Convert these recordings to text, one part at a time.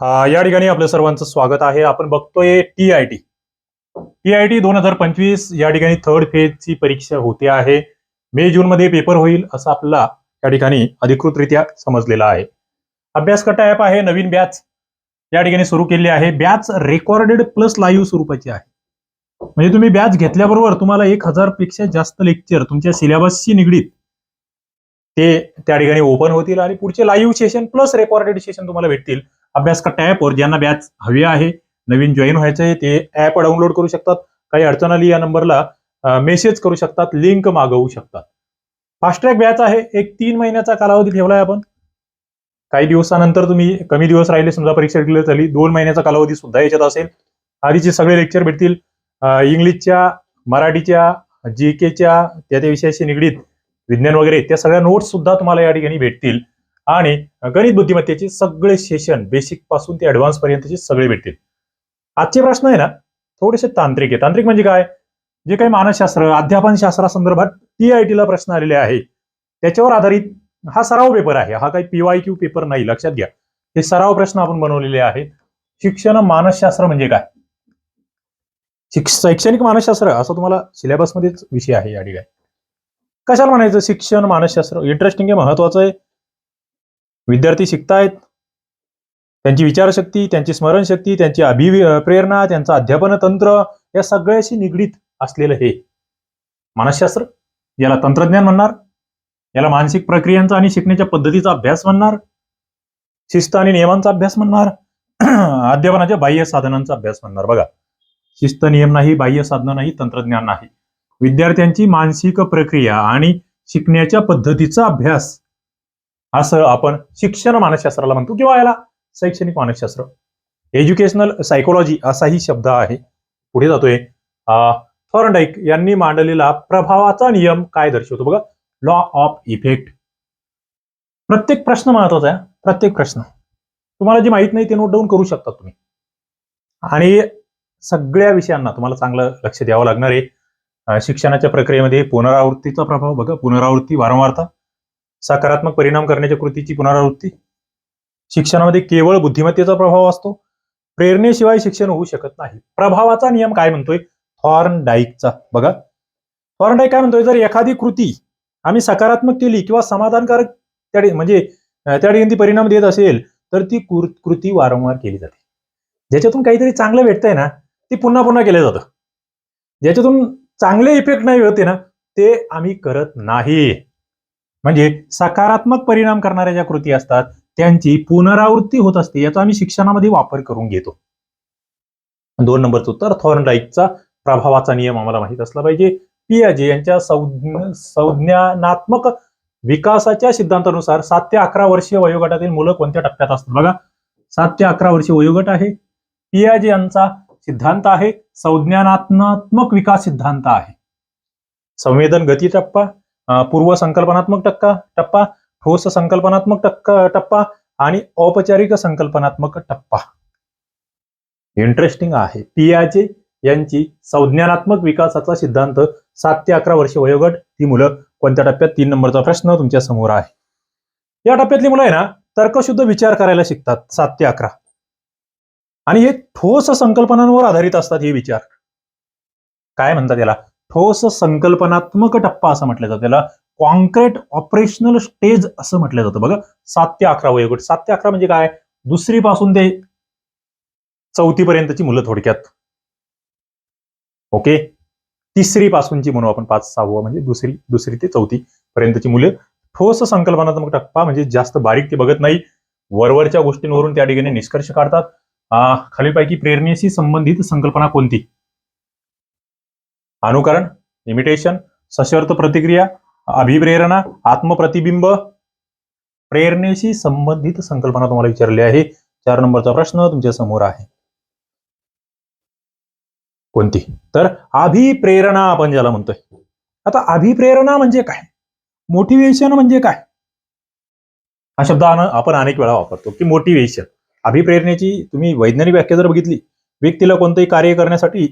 या ठिकाणी आपलं सर्वांचं स्वागत आहे. आपण बघतोय T I T T I T दोन हजार पंचवीस या ठिकाणी थर्ड फेजची परीक्षा होते आहे. मे जून मध्ये पेपर होईल असं आपला या ठिकाणी अधिकृतरित्या समजलेलं आहे. अभ्यास कटा ऍप आहे नवीन बॅच या ठिकाणी सुरू केली आहे. बॅच रेकॉर्डेड प्लस लाईव्ह स्वरूपाची आहे. म्हणजे तुम्ही बॅच घेतल्याबरोबर तुम्हाला एक हजारपेक्षा जास्त लेक्चर तुमच्या सिलेबसशी निगडीत ते त्या ठिकाणी ओपन होतील आणि पुढचे live session plus recorded session तुम्हाला भेटतील. अभ्यास कट्टा ऍपवर ज्यांना बॅच हवी आहे नवीन जॉईन व्हायचं आहे ते ऍप डाउनलोड करू शकतात. काही अडचण आली या नंबरला मेसेज करू शकतात लिंक मागवू शकतात. फास्ट ट्रॅक बॅच आहे. एक तीन महिन्याचा कालावधी ठेवलाय आपण. काही दिवसानंतर तुम्ही कमी दिवस राहिले समजा परीक्षा दिली झाली दोन महिन्याचा कालावधी सुद्धा याच्यात असेल. आधीचे सगळे लेक्चर भेटतील. इंग्लिशच्या मराठीच्या जी केच्या त्या त्या विषयाशी निगडीत विज्ञान वगैरे त्या सगळ्या नोट्स सुद्धा तुम्हाला या ठिकाणी भेटतील. आणि गणित बुद्धिमत्तेचे सगळे सेशन बेसिकपासून ते ऍडव्हान्स पर्यंतचे सगळे भेटतील. आजचे प्रश्न आहे ना थोडेसे तांत्रिक आहे. तांत्रिक म्हणजे काय? जे काही मानसशास्त्र अध्यापन शास्त्रासंदर्भात टी आय टीला प्रश्न आलेले आहे त्याच्यावर आधारित हा सराव पेपर आहे. हा काही पीवाय क्यू पेपर नाही लक्षात घ्या. हे सराव प्रश्न आपण बनवलेले आहेत. शिक्षण मानसशास्त्र म्हणजे काय? शैक्षणिक मानसशास्त्र असं तुम्हाला सिलेबसमध्येच विषय आहे या ठिकाणी. कशाला म्हणायचं? शिक्षण मानसशास्त्र इंटरेस्टिंग आहे महत्वाचं आहे. विद्यार्थी शिकतायत. त्यांची विचारशक्ती त्यांची स्मरणशक्ती त्यांची अभिप्रेरणा त्यांचं अध्यापन तंत्र या सगळ्याशी निगडीत असलेलं हे मानसशास्त्र याला तंत्रज्ञान म्हणणार याला मानसिक प्रक्रियांचा आणि शिकण्याच्या पद्धतीचा अभ्यास म्हणणार शिस्त आणि नियमांचा अभ्यास म्हणणार अध्यापनाच्या बाह्य साधनांचा अभ्यास म्हणणार. बघा शिस्त नियम नाही बाह्य साधनं नाही तंत्रज्ञान नाही. विद्यार्थ्यांची मानसिक प्रक्रिया आणि शिकण्याच्या पद्धतीचा अभ्यास असं आपण शिक्षण मानसशास्त्राला म्हणतो किंवा याला शैक्षणिक मानसशास्त्र. एज्युकेशनल सायकोलॉजी असाही शब्द आहे. पुढे जातोय. थॉर्नडाईक यांनी मांडलेला प्रभावाचा नियम काय दर्शवतो? बघा लॉ ऑफ इफेक्ट प्रत्येक प्रश्न महत्त्वाचा आहे. प्रत्येक प्रश्न. तुम्हाला जे माहीत नाही ते नोट डाऊन करू शकता तुम्ही. आणि सगळ्या विषयांना तुम्हाला चांगलं लक्ष द्यावं लागणार आहे. शिक्षणाच्या प्रक्रियेमध्ये पुनरावृत्तीचा प्रभाव बघा पुनरावृत्ती वारंवारता. सकारात्मक परिणाम करण्याच्या कृतीची पुनरावृत्ती. शिक्षणामध्ये केवळ बुद्धिमत्तेचा प्रभाव असतो. प्रेरणेशिवाय शिक्षण होऊ शकत नाही. प्रभावाचा नियम काय म्हणतोय? थॉर्न डाईकचा बघा. थॉर्न डाईक काय म्हणतोय? जर एखादी कृती आम्ही सकारात्मक केली किंवा समाधानकारक त्या म्हणजे त्या ठिकाणी ती परिणाम देत असेल तर ती कृती वारंवार केली जाते. ज्याच्यातून काहीतरी चांगलं भेटतंय ना ते पुन्हा पुन्हा केलं जातं. ज्याच्यातून चांगले इफेक्ट नाही होते ना ते आम्ही करत नाही. म्हणजे सकारात्मक परिणाम करणाऱ्या ज्या कृती असतात त्यांची पुनरावृत्ती होत असते याचा आम्ही शिक्षणामध्ये वापर करून घेतो. दोन नंबरचं उत्तर थॉर्नडाईकचा प्रभावाचा नियम आम्हाला माहीत असला पाहिजे. पियाजे यांच्या संज्ञ- संज्ञानात्मक विकासाच्या सिद्धांतानुसार सात ते अकरा वर्षीय वयोगटातील मुलं कोणत्या टप्प्यात असतात? बघा सात ते अकरा वर्षीय वयोगट आहे. पियाजे यांचा सिद्धांत आहे संज्ञानात्मक विकास सिद्धांत आहे. संवेदन गती टप्पा पूर्व संकल्पनात्मक टक्का टप्पा ठोस संकल्पनात्मक टक्का टप्पा आणि औपचारिक संकल्पनात्मक टप्पा. इंटरेस्टिंग आहे. पियाचे यांची संज्ञानात्मक विकासाचा सिद्धांत सात ते अकरा वर्ष वयोगट. ती मुलं कोणत्या टप्प्यात? तीन नंबरचा प्रश्न तुमच्यासमोर आहे. या टप्प्यातली मुलं आहे ना तर्कशुद्ध विचार करायला शिकतात सात ते अकरा. आणि हे ठोस संकल्पनांवर आधारित असतात हे विचार. काय म्हणतात याला? ठोस संकल्पनात्मक टप्पा असं म्हटलं जातं. त्याला कॉन्क्रीट ऑपरेशनल स्टेज असं म्हटलं जातं. बघा सात ते अकरा वयोगट. सात ते अकरा म्हणजे काय? दुसरी पासून ते चौथी पर्यंतची मुलं थोडक्यात. ओके? तिसरी पासूनची म्हणू आपण पाच सहावं म्हणजे दुसरी दुसरी ते चौथी पर्यंतची मुलं. ठोस संकल्पनात्मक टप्पा म्हणजे जास्त बारीक ते बघत नाही. वरवरच्या गोष्टींवरून त्या ठिकाणी निष्कर्ष काढतात. खालीलपैकी प्रेरणेशी संबंधित संकल्पना कोणती? अनुकरण इमिटेशन सशर्त प्रतिक्रिया अभिप्रेरणा आत्मप्रतिबिंब प्रेरणेशी संबंधित संकल्पना तुम्हाला विचारली आहे. चार नंबरचा प्रश्न तुमच्यासमोर आहे. कोणती? तर अभिप्रेरणा आपण ज्याला म्हणतोय. आता अभिप्रेरणा म्हणजे काय? मोटिवेशन म्हणजे काय? हा शब्द आपण अनेक वेळा वापरतो की मोटिवेशन अभिप्रेरणेची तुम्ही वैज्ञानिक व्याख्या जर बघितली व्यक्तीला कोणतंही कार्य करण्यासाठी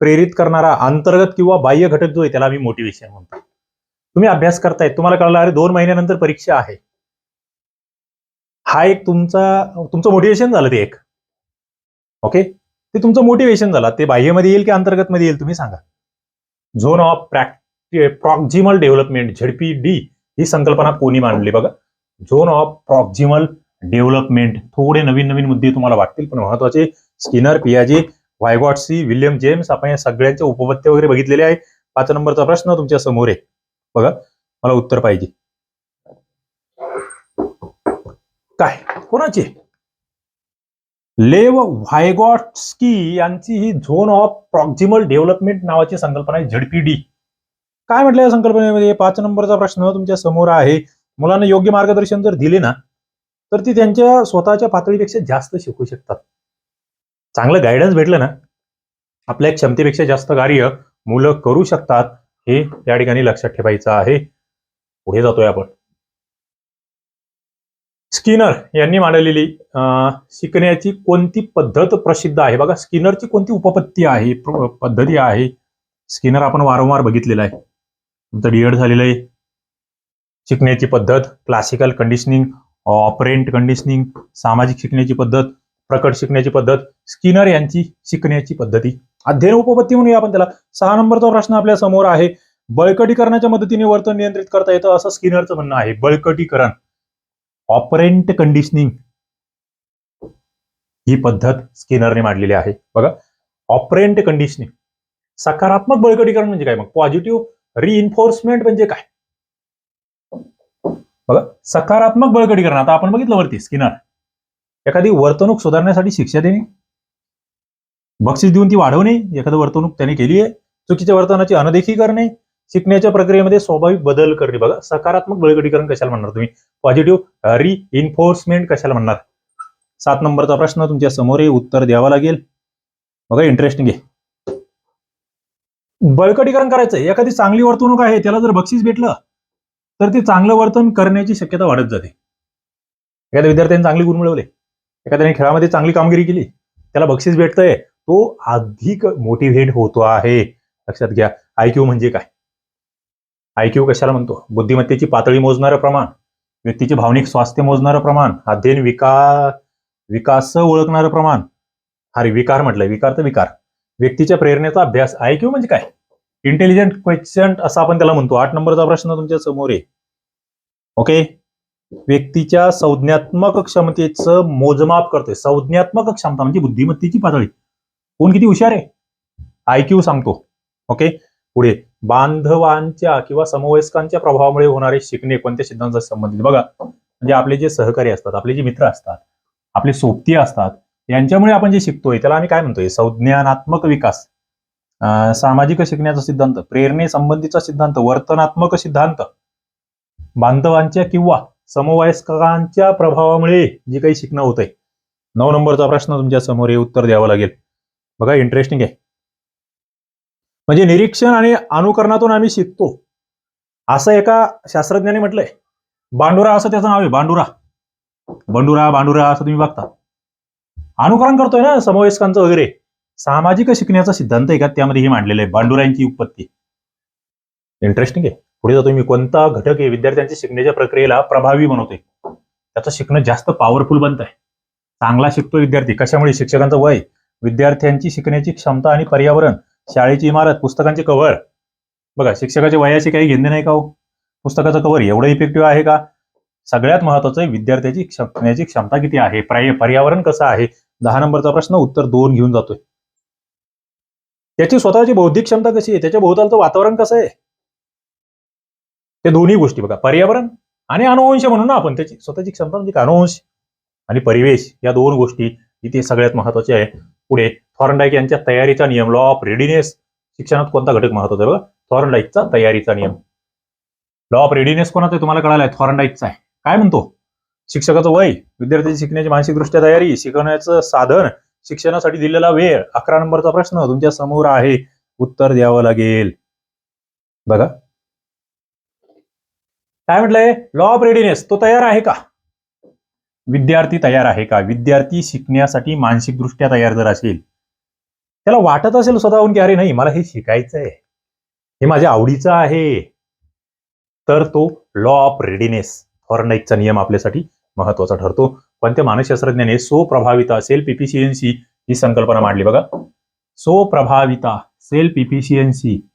प्रेरित करणारा अंतर्गत किंवा बाह्य घटक जो आहे त्याला आम्ही मोटिवेशन म्हणतो. तुम्ही अभ्यास करताय तुम्हाला कळलं अरे दोन महिन्यानंतर परीक्षा आहे. हा एक तुमचा तुमचं मोटिवेशन झालं ते एक. ओके ते तुमचं मोटिवेशन झालं. ते बाह्यमध्ये येईल की अंतर्गतमध्ये येईल तुम्ही सांगा. Zone of proximal development Z P D ही संकल्पना कोणी मांडली बघा? झोन ऑफ प्रॉक्झिमल डेव्हलपमेंट थोडे नवीन नवीन मुद्दे तुम्हाला वाटतील पण महत्त्वाचे स्किनर पियाजे वायगॉटसी विल्यम जेम्स आपण या सगळ्यांचे उपपत्ती वगैरे बघितलेले आहे पाच नंबरचा प्रश्न तुमच्यासमोर आहे. बघा मला उत्तर पाहिजे. काय? कोणाचे? लेव व्हायगॉट्सकी यांची ही झोन ऑफ प्रॉक्झिमल डेव्हलपमेंट नावाची संकल्पना आहे झडपीडी. काय म्हटलं या संकल्पनेमध्ये? पाच नंबरचा प्रश्न तुमच्यासमोर आहे. मुलांना योग्य मार्गदर्शन जर दिले ना तर ती त्यांच्या स्वतःच्या पातळीपेक्षा जास्त शिकू शकतात. चांगलं गायडन्स भेटलं ना आपल्या क्षमतेपेक्षा जास्त कार्य मुलं करू शकतात हे या ठिकाणी लक्षात ठेवायचं आहे. पुढे जातोय आपण. स्किनर यांनी मांडलेली शिकण्याची कोणती पद्धत प्रसिद्ध आहे? बघा स्किनरची कोणती उपपत्ती आहे पद्धती आहे? स्किनर आपण वारंवार बघितलेलं आहे. तुमचं डीएड झालेलं आहे. शिकण्याची पद्धत क्लासिकल कंडिशनिंग ऑपरेंट कंडिशनिंग सामाजिक शिकण्याची पद्धत प्रकट शिकण्याची पद्धत स्किनर यांची शिकण्याची पद्धती. अध्ययन उपपत्ती म्हणूया आपण त्याला. सहा नंबरचा प्रश्न आपल्यासमोर आहे. बळकटीकरणाच्या मदतीने वर्तन नियंत्रित करता येतं असं स्किनरचं म्हणणं आहे. बळकटीकरण. Operand conditioning. ही पद्धत स्किनरने मांडलेली आहे. बघा. Operant conditioning. सकारात्मक बळकटीकरण म्हणजे काय? मग पॉझिटिव्ह रिइन्फोर्समेंट म्हणजे काय? बघा. सकारात्मक बळकटीकरण. आता आपण बघितलं वरती स्किनर. एखादी वर्तणूक सुधारण्यासाठी शिक्षा देणे बक्षीस देऊन ती वाढवणे एखादी वर्तणूक त्याने केली आहे चुकीच्या वर्तनाची अनदेखी करणे शिकण्याच्या प्रक्रियेमध्ये स्वाभाविक बदल करणे. बघा सकारात्मक बळकटीकरण कशाला म्हणणार तुम्ही? पॉझिटिव्ह रिइन्फोर्समेंट कशाला म्हणणार? सात नंबरचा प्रश्न तुमच्यासमोर आहे उत्तर द्यावा लागेल. बघा इंटरेस्टिंग आहे बळकटीकरण करायचं एखादी चांगली वर्तणूक आहे त्याला जर बक्षीस भेटलं तर ते चांगलं वर्तन करण्याची शक्यता वाढत जाते. एखाद्या विद्यार्थ्यांनी चांगले गुण मिळवले एखाद्याने खेळामध्ये चांगली कामगिरी केली त्याला बक्षीस भेटतंय तो अधिक मोटिव्हेट होतो आहे. लक्षात घ्या आयक्यू म्हणजे काय? आयक्यू कशाला म्हणतो? बुद्धिमत्तेची पातळी मोजणारं प्रमाण व्यक्तीचे भावनिक स्वास्थ्य मोजणारं प्रमाण अध्ययन विका विकास ओळखणारं प्रमाण. अरे विकार म्हटलंय विकार तर विकार. व्यक्तीच्या प्रेरणेचा अभ्यास आय क्यू म्हणजे काय? इंटेलिजंट क्वेश्चन असं आपण त्याला म्हणतो. आठ नंबरचा प्रश्न तुमच्यासमोर आहे. ओके व्यक्तीच्या संज्ञात्मक क्षमतेचं मोजमाप करतोय. संज्ञात्मक क्षमता म्हणजे बुद्धिमत्तेची पातळी. कोण किती हुशार आहे? आयक्यू सांगतो. ओके पुढे बांधवांच्या किंवा समवयस्कांच्या प्रभावामुळे होणारे शिकणे कोणत्या सिद्धांताशी संबंधित? बघा म्हणजे आपले जे सहकारी असतात आपले जे मित्र असतात आपले सोबती असतात यांच्यामुळे आपण जे शिकतोय त्याला आम्ही काय म्हणतोय? संज्ञानात्मक विकास. अं, सामाजिक शिकण्याचा सिद्धांत प्रेरणे संबंधीचा सिद्धांत वर्तनात्मक सिद्धांत. बांधवांच्या किंवा समवयस्कांच्या प्रभावामुळे जे काही शिकणं होतंय. नऊ नंबरचा प्रश्न तुमच्यासमोर हे उत्तर द्यावं लागेल. बघा इंटरेस्टिंग आहे. म्हणजे निरीक्षण आणि अनुकरणातून आम्ही शिकतो. असं एका शास्त्रज्ञाने म्हटलंय. बांडुरा असं त्याचं नाव आहे बांडुरा. बंडुरा बांडुरा असं तुम्ही बघता. अनुकरण करतोय ना समवयस्कांचं वगैरे. सामाजिक शिकण्याचा सिद्धांत आहे का? त्यामध्ये हे मांडलेलं आहे बांडुरांची उत्पत्ती. इंटरेस्टिंग आहे. पुढे जातो मी कोणता घटक आहे विद्यार्थ्यांच्या शिकण्याच्या प्रक्रियेला प्रभावी बनवतोय? त्याचं शिकणं जास्त पॉवरफुल बनत आहे. चांगला शिकतो विद्यार्थी. कशामुळे? शिक्षकांचं वय विद्यार्थ्यांची शिकण्याची क्षमता आणि पर्यावरण शाळेची इमारत पुस्तकांचे कव्हर. बघा शिक्षकाच्या वयाचे काही घेणे नाही का हो? पुस्तकाचं कव्हर एवढं इफेक्टिव्ह आहे का? सगळ्यात महत्वाचं आहे विद्यार्थ्याची शिकण्याची क्षमता किती आहे? पर्यावरण कसं आहे? दहा नंबरचा प्रश्न उत्तर दोन घेऊन जातोय. त्याची स्वतःची बौद्धिक क्षमता कशी आहे? त्याच्या भोवतालचं वातावरण कसं आहे? ते दोन्ही गोष्टी बघा पर्यावरण आणि अनुवंश म्हणून ना आपण त्याची स्वतःची क्षमता म्हणजे अनुवंश आणि परिवेश या दोन गोष्टी इथे सगळ्यात महत्त्वाचे आहे. पुढे थॉर्नडाईक यांच्या तयारीचा नियम लॉ ऑफ रेडिनेस शिक्षणात कोणता घटक महत्त्वाचा आहे बघा? थॉर्नडाईकचा तयारीचा नियम. लॉ ऑफ रेडिनेस कोणाचा तुम्हाला तुम्हाला कळालाय? थॉर्नडाईकचा आहे. काय म्हणतो? शिक्षकाचं वय विद्यार्थ्याची शिकण्याची मानसिकदृष्ट्या तयारी शिकवण्याचं साधन शिक्षणासाठी दिलेला वेळ अकरा नंबरचा प्रश्न तुमच्यासमोर आहे. उत्तर द्यावं लागेल. बघा. काय म्हटलंय? लॉ ऑफ रेडीनेस तो तयार आहे का? विद्यार्थी तयार आहे का? विद्यार्थी शिकण्यासाठी मानसिकदृष्ट्या तयार जर असेल त्याला वाटत असेल स्वतःहून की अरे नाही मला हे शिकायचं आहे हे माझ्या आवडीचं आहे. तर तो लॉ ऑफ रेडीनेस फॉरनाईकचा नियम आपल्यासाठी महत्त्वाचा ठरतो. पण त्या मानसशास्त्रज्ञाने सो प्रभावित असेल पीपीसीएनसी ही संकल्पना मांडली. बघा. सो प्रभाविता सेल पीपीसीएनसी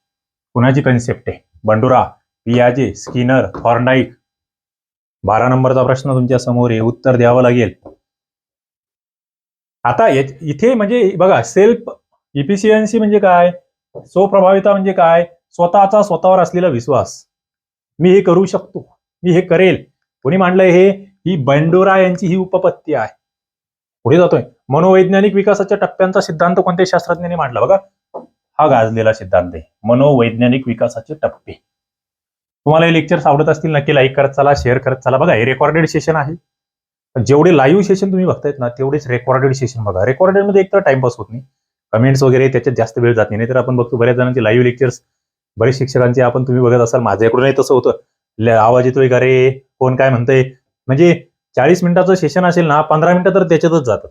कुणाची कन्सेप्ट आहे? बंडुरा. पियाजे स्किनर हॉर्नाईक. बारा नंबरचा प्रश्न तुमच्यासमोर आहे. उत्तर द्यावं लागेल. आता इथे म्हणजे बघा सेल्फ इफिशियन्सी म्हणजे काय? स्वप्रभाविता म्हणजे काय? स्वतःचा स्वतःवर असलेला विश्वास. मी हे करू शकतो. मी हे करेल. कोणी मांडलंय हे? ही बंडोरा यांची ही उपपत्ती आहे. पुढे जातोय. मनोवैज्ञानिक विकासाच्या टप्प्यांचा सिद्धांत कोणत्या शास्त्रज्ञाने मांडला? बघा. हा गाजलेला सिद्धांत आहे. मनोवैज्ञानिक विकासाचे टप्पे. तुम्हाला हे लेक्चर्स आवडत असतील नक्की लाईक करत चला शेअर करत चला. बघा हे रेकॉर्डेड सेशन आहे. पण जेवढे लाईव्ह सेशन तुम्ही बघतायत ना तेवढेच रेकॉर्डेड सेशन बघा. रेकॉर्डेडमध्ये एक तर टाइमपास होत नाही. कमेंट्स वगैरे त्याच्यात जास्त वेळ जात नाही. तर आपण बघतो बऱ्याच जणांचे लाईव्ह लेक्चर्स बरेच शिक्षकांचे आपण तुम्ही बघत असाल माझ्याकडूनही तसं होतं. आवाज येतोय का रे? कोण काय म्हणतंय? म्हणजे चाळीस मिनिटाचं सेशन असेल ना पंधरा मिनिटं तर त्याच्यातच जातं.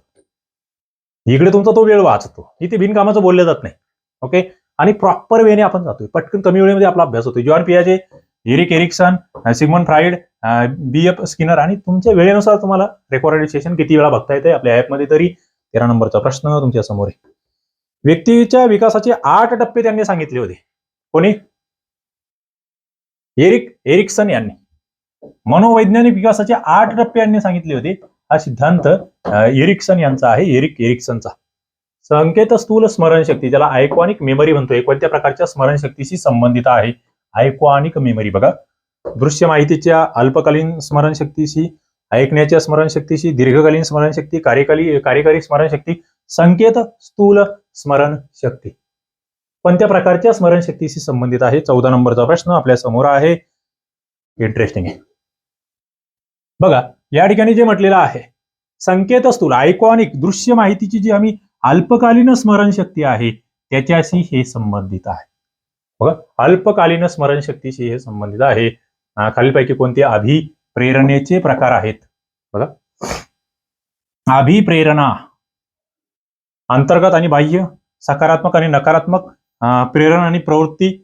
इकडे तुमचा तो वेळ वाचतो. इथे बिनकामाचं बोललं जात नाही. ओके आणि प्रॉपर वेने आपण जातोय. पटकन कमी वेळेमध्ये आपला अभ्यास होतोय. John पियाचे Erik Erikson Sigmund Freud B. F. Skinner आणि तुमच्या वेळेनुसार तुम्हाला रेकॉर्डेड सेशन किती वेळा बघता येते आपल्या ऍपमध्ये तरी? तेरा नंबरचा प्रश्न तुमच्यासमोर आहे. व्यक्तीच्या विकासाचे आठ टप्पे त्यांनी सांगितले होते. कोणी? एरिक एरिक्सन यांनी. मनोवैज्ञानिक विकासाचे आठ टप्पे यांनी सांगितले होते. हा सिद्धांत एरिक्सन यांचा आहे. एरिक एरिक्सनचा. संकेत स्थूल स्मरणशक्ती ज्याला आयकॉनिक मेमरी म्हणतो. कोणत्या प्रकारच्या स्मरणशक्तीशी संबंधित आहे? आयकॉनिक मेमरी बघा दृश्य माहितीच्या अल्पकालीन स्मरणशक्तीशी ऐकण्याच्या स्मरणशक्तीशी दीर्घकालीन स्मरणशक्ती कार्यकाली कार्यकारी स्मरणशक्ती संकेत स्थूल स्मरणशक्ती. कोणत्या प्रकारच्या स्मरणशक्तीशी संबंधित आहे. चौदा नंबरचा प्रश्न आपल्यासमोर आहे. इंटरेस्टिंग आहे. बघा या ठिकाणी जे म्हटलेलं आहे संकेत स्थूल आयकॉनिक दृश्य माहितीची जी आम्ही अल्पकालीन स्मरणशक्ती आहे त्याच्याशी हे संबंधित आहे. बघा अल्पकालीन स्मरणशक्तीशी हे संबंधित आहे. खालीलपैकी कोणते? अभिप्रेरणेचे प्रकार आहेत. बघा. अभिप्रेरणा. अंतर्गत आणि बाह्य सकारात्मक आणि नकारात्मक प्रेरणा आणि प्रवृत्ती.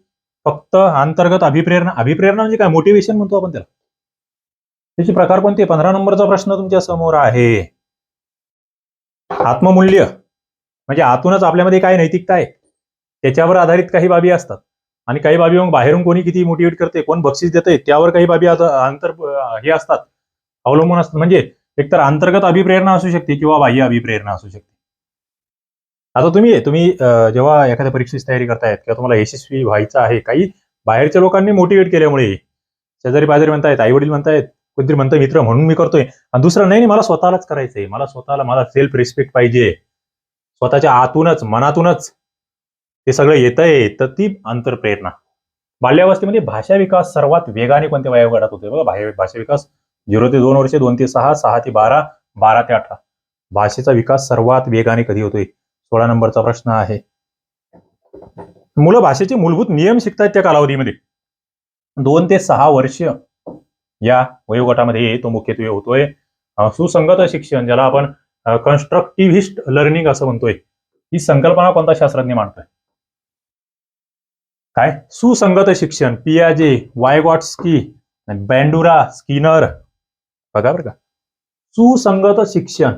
फक्त अंतर्गत अभिप्रेरणा. अभिप्रेरणा म्हणजे काय? मोटिवेशन म्हणतो आपण त्याला. त्याचे प्रकार कोणते? पंधरा नंबरचा प्रश्न तुमच्यासमोर आहे. आत्ममूल्य. म्हणजे आतूनच आपल्यामध्ये काय नैतिकता आहे? त्याच्यावर आधारित काही बाबी असतात. आणि काही बाबी मग बाहेरून कोणी किती मोटिवेट करते कोण बक्षीस देते त्यावर काही बाबी आता अंतर हे असतात अवलंबून असतात. म्हणजे एकतर अंतर्गत अभिप्रेरणा असू शकते किंवा बाह्य अभिप्रेरणा असू शकते. आता तुम्ही तुम्ही जेव्हा एखाद्या परीक्षेची तयारी करतायत किंवा तुम्हाला यशस्वी व्हायचं आहे काही बाहेरच्या लोकांनी मोटिवेट केल्यामुळे शेजारी बाजारी म्हणतायत आई वडील म्हणतायत कोणतरी म्हणतं मित्र म्हणून मी करतोय. आणि दुसरं नाही नाही मला स्वतःलाच करायचंय मला स्वतःला मला सेल्फ रिस्पेक्ट पाहिजे. स्वतःच्या आतूनच मनातूनच ते सगळं येतंय तर ती अंतरप्रेरणा बाल्यावस्थेमध्ये भाषा विकास सर्वात वेगाने कोणत्या वयोगटात होते बघा भाषा विकास झिरो ते दोन वर्षे दोन ते सहा सहा ते बारा बारा ते अठरा. भाषेचा विकास सर्वात वेगाने कधी होतोय? सोळा नंबरचा प्रश्न आहे. मुलं भाषेचे मूलभूत नियम शिकतायत त्या कालावधीमध्ये. दोन ते सहा वर्ष या वयोगटामध्ये तो मुख्यत्वे होतोय. सुसंगत शिक्षण ज्याला आपण कन्स्ट्रक्टिव्हिस्ट लर्निंग असं म्हणतोय. ही संकल्पना कोणता शास्त्रज्ञ मांडतोय? काय? सुसंगत शिक्षण. पियाजे वायगॉट्स्की बँडुरा स्किनर. बघा बरं का. सुसंगत शिक्षण.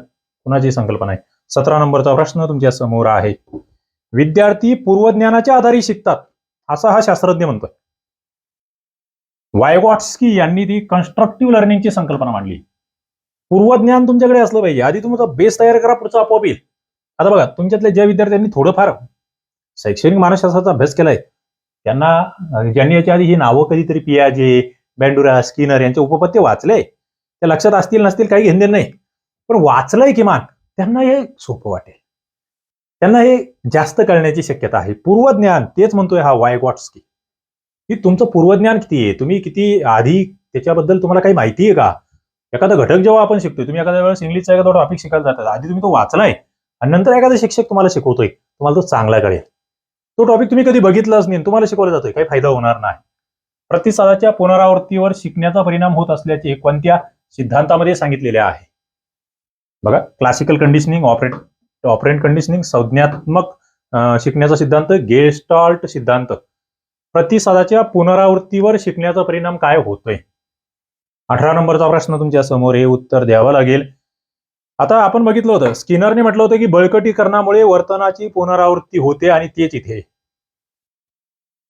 कुणाची संकल्पना आहे? सतरा नंबरचा प्रश्न तुमच्यासमोर आहे. विद्यार्थी पूर्वज्ञानाच्या आधारे शिकतात असा हा शास्त्रज्ञ म्हणतोय. वायगॉट्स्की यांनी ती कन्स्ट्रक्टिव्ह लर्निंगची संकल्पना मांडली. पूर्वज्ञान तुमच्याकडे असलं पाहिजे. आधी तुमचा बेस तयार करा पुढचा आपोआप येईल. आता बघा तुमच्यातल्या ज्या विद्यार्थ्यांनी थोडंफार शैक्षणिक मानसशास्त्राचा अभ्यास केलाय त्यांना ज्यांनी याच्या आधी ही नावं कधीतरी पियाजे बँडुरा स्किनर यांचे उपपत्य वाचले. ते लक्षात असतील नसतील काही घेणं नाही. पण वाचलंय किमान त्यांना हे सोपं वाटेल. त्यांना हे जास्त कळण्याची शक्यता आहे. पूर्वज्ञान तेच म्हणतोय हा वायगॉट्सकी की तुमचं पूर्वज्ञान किती आहे? तुम्ही किती आधी त्याच्याबद्दल तुम्हाला काही माहिती आहे का? एखादा घटक जेव्हा आपण शिकतोय तुम्ही एखाद्या वेळेस इंग्लिशचा एखादा टॉपिक शिकायला जातात आधी तुम्ही तो वाचलाय. आणि नंतर एखादा शिक्षक तुम्हाला शिकवतोय तुम्हाला तो चांगला कळेल. तो टॉपिक तुम्ही कधी बघितलाच नाही तुम्हाला शिकवलं जातोय काही फायदा होणार नाही. प्रतिसादाच्या पुनरावृत्तीवर शिकण्याचा परिणाम होत असल्याचे कोणत्या सिद्धांतामध्ये सांगितलेले आहे? बघा classical conditioning operate operant conditioning संज्ञात्मक शिकण्याचा सिद्धांत गेस्टॉल्ट सिद्धांत. प्रतिसादाच्या पुनरावृत्तीवर शिकण्याचा परिणाम काय होतोय? अठरा नंबरचा प्रश्न तुमच्यासमोर हे उत्तर द्यावं लागेल. आता आपण बघितलं होतं स्किनरने म्हटलं होतं की बळकटीकरणामुळे वर्तनाची पुनरावृत्ती होते आणि तेच इथे.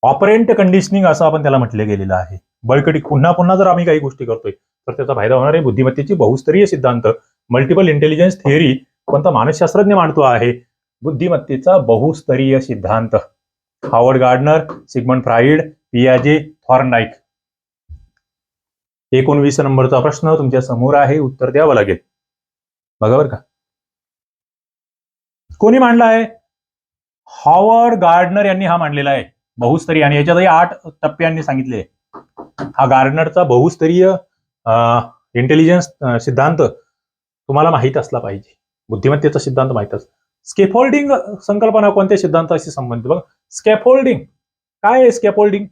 ऑपरेंट कंडिशनिंग असं आपण त्याला म्हटलं गेलेलं आहे. बळकटी पुन्हा पुन्हा जर आम्ही काही गोष्टी करतोय तर त्याचा फायदा होणार आहे. बुद्धिमत्तेची बहुस्तरीय सिद्धांत मल्टिपल इंटेलिजन्स थिअरी कोणता मानसशास्त्रज्ञ मांडतो आहे. बुद्धिमत्तेचा बहुस्तरीय सिद्धांत. हावर्ड गार्डनर सिगमंड फ्राईड पियाजे थॉर्नडाईक. एकोणवीस नंबरचा प्रश्न तुमच्यासमोर आहे. उत्तर द्यावं लागेल. बघा बरं का. कोणी मांडला आहे? हॉवर्ड गार्डनर यांनी हा मांडलेला आहे. बहुस्तरीय. आणि याच्यातही आठ टप्प्यांनी सांगितले. हा गार्डनरचा बहुस्तरीय इंटेलिजन्स सिद्धांत तुम्हाला माहीत असला पाहिजे. बुद्धिमत्तेचा सिद्धांत माहीत असतो स्केफोल्डिंग संकल्पना कोणत्या सिद्धांताशी संबंधित? बघ स्कॅफोल्डिंग काय आहे स्कॅफोल्डिंग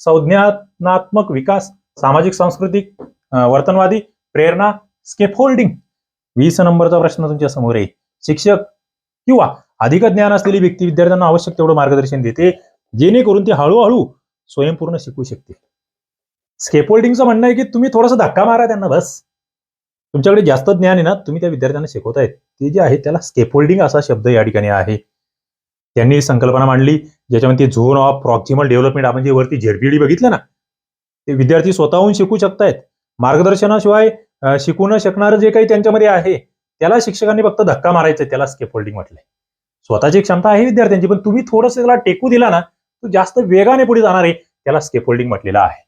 संज्ञानात्मक विकास सामाजिक सांस्कृतिक वर्तनवादी प्रेरणा स्केफोल्डिंग वीस नंबरचा प्रश्न तुमच्यासमोर आहे. शिक्षक किंवा अधिक ज्ञान असलेली व्यक्ती विद्यार्थ्यांना आवश्यक तेवढं मार्गदर्शन देते जेणेकरून ते हळूहळू स्वयंपूर्ण शिकू शकते. स्केपोल्डिंगचं म्हणणं आहे की तुम्ही थोडासा धक्का मारा त्यांना बस. तुमच्याकडे जास्त ज्ञान आहे ना तुम्ही त्या विद्यार्थ्यांना शिकवतायत. ते जे आहे त्याला स्केपोल्डिंग असा शब्द या ठिकाणी आहे. त्यांनी संकल्पना मांडली ज्याच्यामध्ये झोन ऑफ प्रॉक्झिमल डेव्हलपमेंट आपण जे वरती झेडपीडी बघितलं ना ते विद्यार्थी स्वतःहून शिकू शकतायत. मार्गदर्शनाशिवाय शिकू न शकणारं जे काही त्यांच्यामध्ये आहे त्याला शिक्षकांनी फक्त धक्का मारायचा त्याला स्केफोल्डिंग म्हटलंय. स्वतःची क्षमता आहे विद्यार्थ्यांची पण तुम्ही थोडंसं त्याला टेकू दिला ना तो जास्त वेगाने पुढे जाणार आहे त्याला स्केफोल्डिंग म्हटलेलं आहे.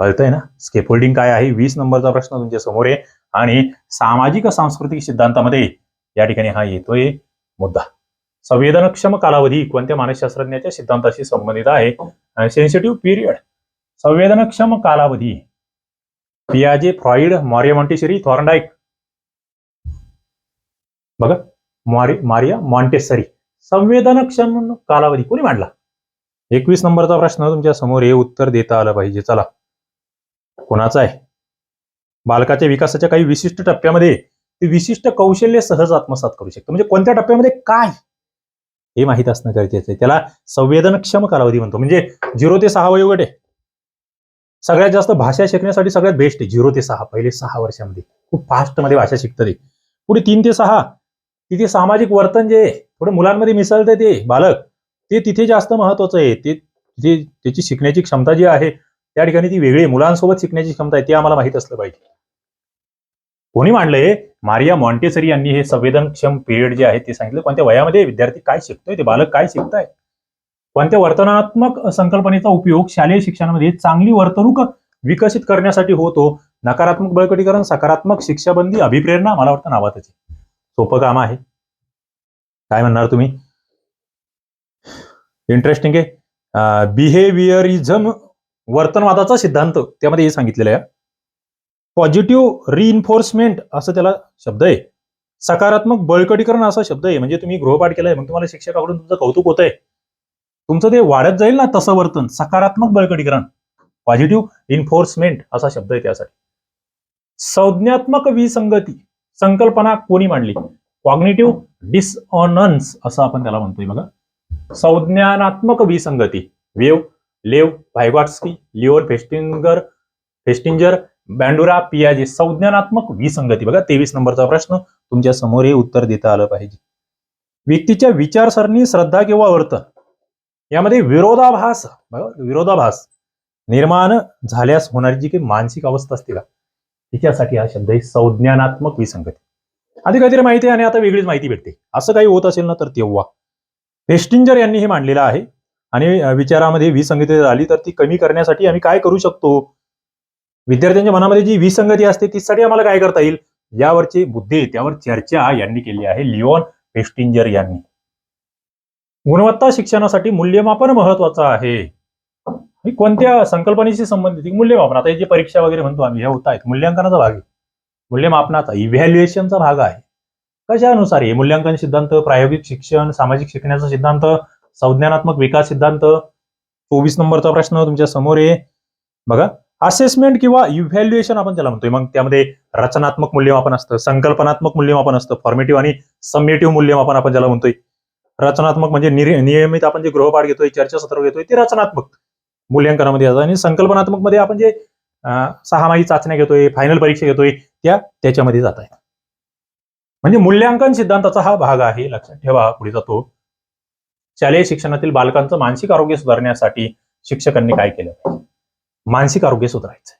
कळतंय ना? स्केफोल्डिंग काय आहे? वीस नंबरचा प्रश्न तुमच्यासमोर आहे. आणि सामाजिक सांस्कृतिक सिद्धांतामध्ये या ठिकाणी हा येतोय मुद्दा. संवेदनक्षम कालावधी कोणत्या मानसशास्त्रज्ञाच्या सिद्धांताशी संबंधित आहे? सेन्सिटिव्ह पिरियड संवेदनक्षम कालावधी. पियाजे फ्रॉइड मॉरिया मॉन्टेसरी थॉर्नडाईक. बघा मॉरि मारिया मॉन्टेसरी. संवेदनक्षम कालावधी कोणी मांडला? एकवीस नंबरचा प्रश्न तुमच्यासमोर हे उत्तर देता आलं पाहिजे. चला. कोणाचा आहे? बालकाच्या विकासाच्या काही विशिष्ट टप्प्यामध्ये ते विशिष्ट कौशल्य सहज आत्मसात करू शकतो. म्हणजे कोणत्या टप्प्यामध्ये? काय? हे माहीत असणं गरजेचं आहे. त्याला संवेदनक्षम कालावधी म्हणतो. म्हणजे झिरो ते सहा वयोगट आहे. सगळ्यात जास्त भाषा शिकण्यासाठी सगळ्यात बेस्ट आहे. झिरो ते सहा पहिले सहा वर्षामध्ये. खूप फास्टमध्ये भाषा शिकतं ते पुढे तीन ते सहा. तिथे सामाजिक वर्तन जे थोडं मुलांमध्ये मिसळतं ते बालक ते तिथे जास्त महत्वाचं आहे. ते तिथे त्याची शिकण्याची क्षमता जी आहे त्या ठिकाणी ती वेगळी मुलांसोबत शिकण्याची क्षमता आहे ते आम्हाला माहीत असलं पाहिजे. कोणी मांडलंय मारिया मॉन्टेसरी यांनी हे संवेदनक्षम पिरियड जे आहे ते सांगितलं. कोणत्या वयामध्ये विद्यार्थी काय शिकतोय? ते बालक काय शिकताय? पण त्या वर्तनात्मक संकल्पनेचा उपयोग शालेय शिक्षणामध्ये चांगली वर्तणूक विकसित करण्यासाठी होतो. नकारात्मक बळकटीकरण सकारात्मक शिक्षाबंदी अभिप्रेरणा मला वाटतं नावातच सोपं काम आहे. काय म्हणणार तुम्ही? इंटरेस्टिंग आहे. बिहेवियरिझम वर्तनवादाचा सिद्धांत त्यामध्ये हे सांगितलेलं आहे. पॉझिटिव्ह रिइन्फोर्समेंट असं त्याला शब्द आहे. सकारात्मक बळकटीकरण असा शब्द आहे. म्हणजे तुम्ही गृहपाठ केलाय मग तुम्हाला शिक्षकाकडून तुमचं कौतुक होत आहे तुमचं ते वाढत जाईल ना तसं वर्तन सकारात्मक बळकटीकरण पॉझिटिव्ह इन्फोर्समेंट असा शब्द आहे त्यासाठी. संज्ञात्मक विसंगती संकल्पना कोणी मांडली? कॉग्निटिव्ह डिसऑनन्स असं आपण त्याला म्हणतोय बघा. संज्ञानात्मक विसंगती. वेव लेव व्हायगॉट्स्की लिओर फेस्टिंगर फेस्टिंजर बँडुरा पियाजे संज्ञानात्मक विसंगती. बघा तेवीस नंबरचा प्रश्न तुमच्यासमोर हे उत्तर देता आलं पाहिजे. व्यक्तीच्या विचारसरणी श्रद्धा किंवा वर्तन यामध्ये विरोधाभास बघा विरोधाभास निर्माण झाल्यास होणारी जी काही मानसिक अवस्था असते का? तिच्यासाठी हा शब्द आहे संज्ञानात्मक विसंगती. आधी काहीतरी माहिती आहे आणि आता वेगळीच माहिती भेटते. असं काही होत असेल ना तर तेव्हा. पेस्टिंजर यांनी हे मांडलेलं आहे आणि विचारामध्ये विसंगती झाली तर ती कमी करण्यासाठी आम्ही काय करू शकतो? विद्यार्थ्यांच्या मनामध्ये जी विसंगती असते तिसाठी आम्हाला काय करता येईल? यावरची मुद्दे त्यावर चर्चा यांनी केली आहे लिओन पेस्टिंजर यांनी. गुणवत्ता शिक्षणासाठी मूल्यमापन महत्वाचं आहे. कोणत्या संकल्पनेशी संबंधित? मूल्यमापन. आता जे परीक्षा वगैरे म्हणतो आम्ही ह्या होत आहेत. मूल्यांकनाचा भाग आहे. मूल्यमापनाचा इव्हॅल्युएशनचा भाग आहे. कशानुसार हे मूल्यांकन सिद्धांत प्रायोगिक शिक्षण सामाजिक शिकण्याचा सिद्धांत संज्ञानात्मक विकास सिद्धांत? चोवीस नंबरचा प्रश्न तुमच्यासमोर आहे. बघा असेसमेंट किंवा इव्हॅल्युएशन आपण त्याला म्हणतोय मग त्यामध्ये रचनात्मक मूल्यमापन असतं संकल्पनात्मक मूल्यमापन असतं फॉर्मेटिव्ह आणि समेटिव्ह मूल्यमापन आपण ज्याला म्हणतोय. रचनात्मक म्हणजे नियमित आपण जे गृहपाठ घेतोय चर्चासत्र घेतोय ते रचनात्मक मूल्यांकनामध्ये येतात. आणि संकल्पनात्मकमध्ये आपण जे सहामाही चाचण्या घेतोय फायनल परीक्षा घेतोय त्या त्याच्यामध्ये जात आहेत म्हणजे मूल्यांकन सिद्धांताचा हा भाग आहे लक्षात ठेवा पुढे जातो. शालेय शिक्षणातील बालकांचं मानसिक आरोग्य सुधारण्यासाठी शिक्षकांनी काय केलं? मानसिक आरोग्य सुधारायचं.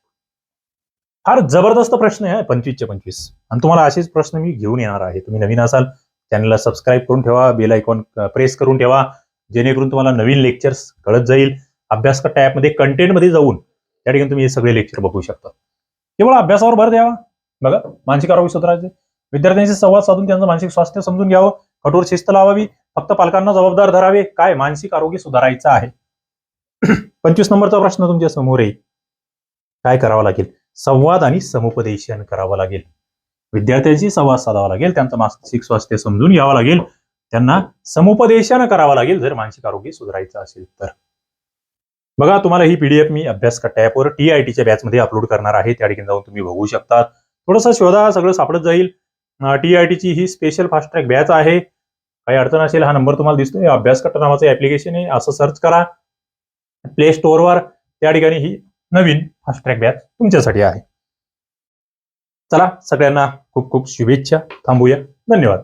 फार जबरदस्त प्रश्न आहे पंचवीसचे पंचवीस. आणि तुम्हाला असेच प्रश्न मी घेऊन येणार आहे. तुम्ही नवीन असाल चॅनलला सबस्क्राईब करून ठेवा बेल आयकॉन प्रेस करून ठेवा जेणेकरून तुम्हाला नवीन लेक्चर्स कळत जाईल. अभ्यास कट्टा ॲपमध्ये कंटेंटमध्ये जाऊन त्या ठिकाणी तुम्ही हे सगळे लेक्चर बघू शकता. केवळ अभ्यासावर भर द्यावा. बघा मानसिक आरोग्य सुधारायचे विद्यार्थ्यांशी संवाद साधून त्यांचं मानसिक स्वास्थ्य समजून घ्यावं. कठोर शिस्त लावावी. फक्त पालकांना जबाबदार धरावे. काय मानसिक आरोग्य सुधारायचं आहे? पंचवीस नंबरचा प्रश्न तुमच्यासमोर आहे. काय करावं लागेल? संवाद आणि समुपदेशन करावं लागेल. विद्यार्थ्यांशी संवाद साधावा लागेल त्यांचं मानसिक स्वास्थ्य समजून घ्यावं लागेल त्यांना समुपदेशन करावं लागेल जर मानसिक आरोग्य सुधारायचं असेल तर. बघा तुम्हाला ही पीडीएफ मी अभ्यास कट्टा ॲपवर टी आय टीच्या बॅचमध्ये अपलोड करणार आहे त्या ठिकाणी जाऊन तुम्ही बघू शकता. थोडंसं शोधा सगळं सापडत जाईल. टी आय टीची ही स्पेशल फास्ट ट्रॅक बॅच आहे. काही अडचण असेल हा नंबर तुम्हाला दिसतोय. अभ्यास कट्टा नावाचं ऍप्लिकेशन आहे असं सर्च करा. प्ले स्टोअरवर त्या ठिकाणी ही नवीन फास्ट ट्रॅक बॅच तुमच्यासाठी आहे. चला सगळ्यांना खूप खूप शुभेच्छा. थांबूया. धन्यवाद.